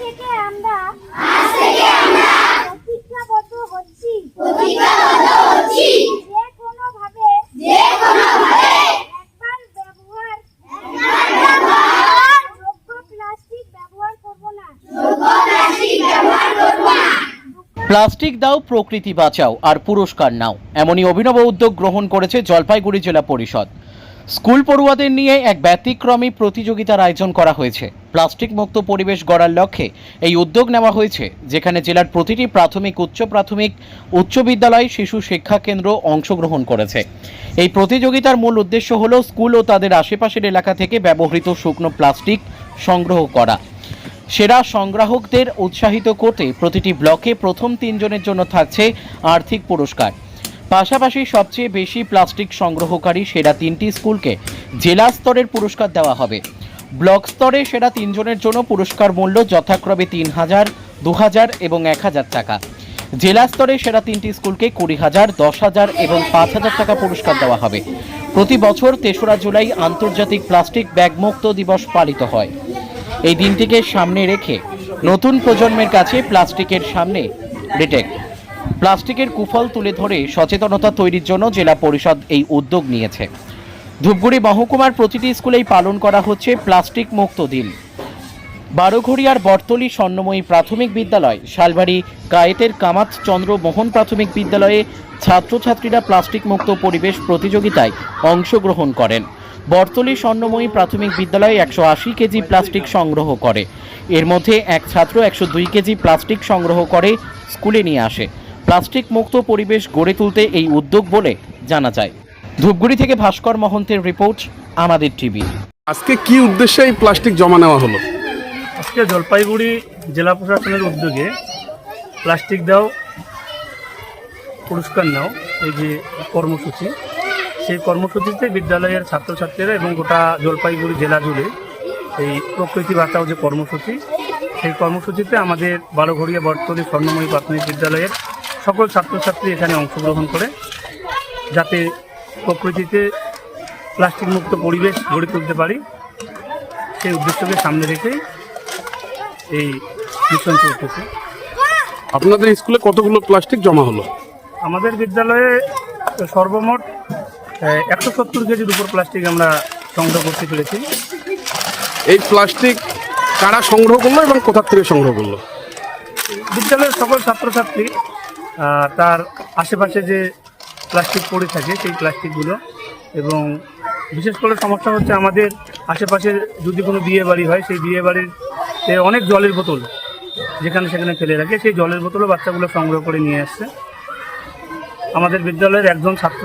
থেকে আমরা আজ থেকে আমরা প্রতিজ্ঞাবদ্ধ হচ্ছি। প্রতিজ্ঞাবদ্ধ হচ্ছি। যে কোনো ভাবে যে কোনো ভাবে একবার ব্যবহার একবার ব্যবহার যোগ্য প্লাস্টিক ব্যবহার করব না। যোগ্য প্লাস্টিক ব্যবহার করব না। প্লাস্টিক দাও প্রকৃতি বাঁচাও আর পুরস্কার নাও। এমনই অভিনব উদ্যোগ গ্রহণ করেছে জলপাইগুড়ি জেলা পরিষদ। স্কুল পড়ুয়াদের নিয়ে এক ব্যতিক্রমী প্রতিযোগিতার আয়োজন করা হয়েছে। প্লাস্টিক মুক্ত পরিবেশ গড়ার লক্ষ্যে এই উদ্যোগ নেওয়া হয়েছে, যেখানে জেলার প্রতিটি প্রাথমিক, উচ্চ প্রাথমিক, উচ্চ বিদ্যালয়, শিশু শিক্ষা কেন্দ্র অংশগ্রহণ করেছে। এই প্রতিযোগিতার মূল উদ্দেশ্য হল স্কুল ও তাদের আশেপাশের এলাকা থেকে ব্যবহৃত শুকনো প্লাস্টিক সংগ্রহ করা। সেরা সংগ্রাহকদের উৎসাহিত করতে প্রতিটি ব্লকে প্রথম তিনজনের জন্য থাকছে আর্থিক পুরস্কার। পাশাপাশি সবচেয়ে বেশি প্লাস্টিক সংগ্রহকারী সেরা তিনটি স্কুলকে জেলা স্তরের পুরস্কার দেওয়া হবে। ব্লক স্তরে সেরা তিনজনের জন্য পুরস্কার মূল্য যথাক্রমে তিন হাজার, দু হাজার এবং এক হাজার টাকা। জেলা স্তরে সেরা তিনটি স্কুলকে কুড়ি হাজার, দশ হাজার এবং পাঁচ হাজার টাকা পুরস্কার দেওয়া হবে। প্রতি বছর তেসরা জুলাই আন্তর্জাতিক প্লাস্টিক ব্যাগমুক্ত দিবস পালিত হয়। এই দিনটিকে সামনে রেখে নতুন প্রজন্মের কাছে প্লাস্টিকের সামনে রিটেক। প্লাস্টিকের কুফল তুলে ধরে সচেতনতা তৈরির জন্য জেলা পরিষদ এই উদ্যোগ নিয়েছে। ধূপগুড়ি মহকুমার প্রতিটি স্কুলেই পালন করা হচ্ছে প্লাস্টিক মুক্ত দিন। বারোঘড়িয়ার বর্তলি স্বর্ণময়ী প্রাথমিক বিদ্যালয়, শালবাড়ি কায়েতের কামাত চন্দ্র মোহন প্রাথমিক বিদ্যালয়ে ছাত্রছাত্রীরা প্লাস্টিক মুক্ত পরিবেশ প্রতিযোগিতায় অংশগ্রহণ করেন। বর্তলি স্বর্ণময়ী প্রাথমিক বিদ্যালয়ে একশো আশি কেজি প্লাস্টিক সংগ্রহ করে। এর মধ্যে এক ছাত্র একশো দুই কেজি প্লাস্টিক সংগ্রহ করে স্কুলে নিয়ে আসে। প্লাস্টিক মুক্ত পরিবেশ গড়ে তুলতে এই উদ্যোগ বলে জানা যায়। ধূপগুড়ি থেকে ভাস্কর মহন্তের রিপোর্ট আমাদের টিভি। আজকে কি উদ্দেশ্যে এই প্লাস্টিক জমা নেওয়া হলো? আজকে জলপাইগুড়ি জেলা প্রশাসনের উদ্যোগে প্লাস্টিক দাও পুরস্কার নাও এই যে কর্মসূচি সেই কর্মসূচিতে বিদ্যালয়ের ছাত্রছাত্রীরা এবং গোটা জলপাইগুড়ি জেলা জুড়ে এই প্রকৃতি বাঁচাও যে কর্মসূচি সেই কর্মসূচিতে আমাদের বারোঘড়িয়া বর্তলী স্বর্ণময়ী প্রাথমিক বিদ্যালয়ের সকল ছাত্রছাত্রী এখানে অংশগ্রহণ করে যাতে প্রকৃতিতে প্লাস্টিক মুক্ত পরিবেশ গড়ে তুলতে পারি সেই উদ্দেশ্যকে সামনে রেখেই এই মিশন চলতেছে। আপনাদের স্কুলে কতগুলো প্লাস্টিক জমা হলো? আমাদের বিদ্যালয়ে সর্বমোট একশো সত্তর কেজির উপর প্লাস্টিক আমরা সংগ্রহ করতে পেরেছি। এই প্লাস্টিক কারা সংগ্রহ করল এবং কোথা থেকে সংগ্রহ করল? বিদ্যালয়ের সকল ছাত্রছাত্রী তার আশেপাশে যে প্লাস্টিক পড়ে থাকে, সেই প্লাস্টিকগুলো। এবং বিশেষ করে সমস্যা হচ্ছে আমাদের আশেপাশে যদি কোনো বিয়ে বাড়ি হয়, সেই বিয়ে বাড়িতে অনেক জলের বোতল যেখানে সেখানে ফেলে রাখে। সেই জলের বোতলও বাচ্চাগুলো সংগ্রহ করে নিয়ে আসছে। আমাদের বিদ্যালয়ের একজন ছাত্র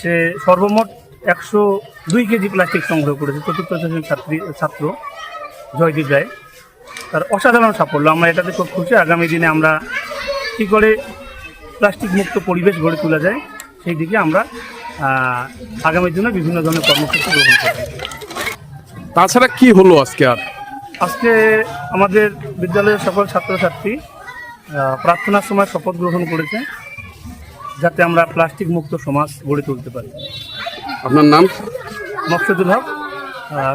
সে সর্বমোট একশো দুই কেজি প্লাস্টিক সংগ্রহ করেছে। চতুর্থ শ্রেণির ছাত্রী, ছাত্র জয়দীপ রায়। তার অসাধারণ সাফল্য। আমরা এটাতে খুব খুশি। আগামী দিনে আমরা কী করে প্লাস্টিক মুক্ত পরিবেশ গড়ে তোলা যায় সেই দিকে আমরা আগামী দিনে বিভিন্ন ধরনের কর্মসূচি গ্রহণ করব। তাছাড়া কি হলো আজকে আর? আজকে আমাদের বিদ্যালয়ের সকল ছাত্রছাত্রী প্রার্থনার সময় শপথ গ্রহণ করেছে যাতে আমরা প্লাস্টিক মুক্ত সমাজ গড়ে তুলতে পারি। আপনার নাম? মকসুদুল হক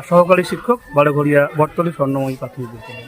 সহকারী শিক্ষক বারোঘরিয়া বর্তলী স্বর্ণময়ী প্রাথমিক বিদ্যালয়।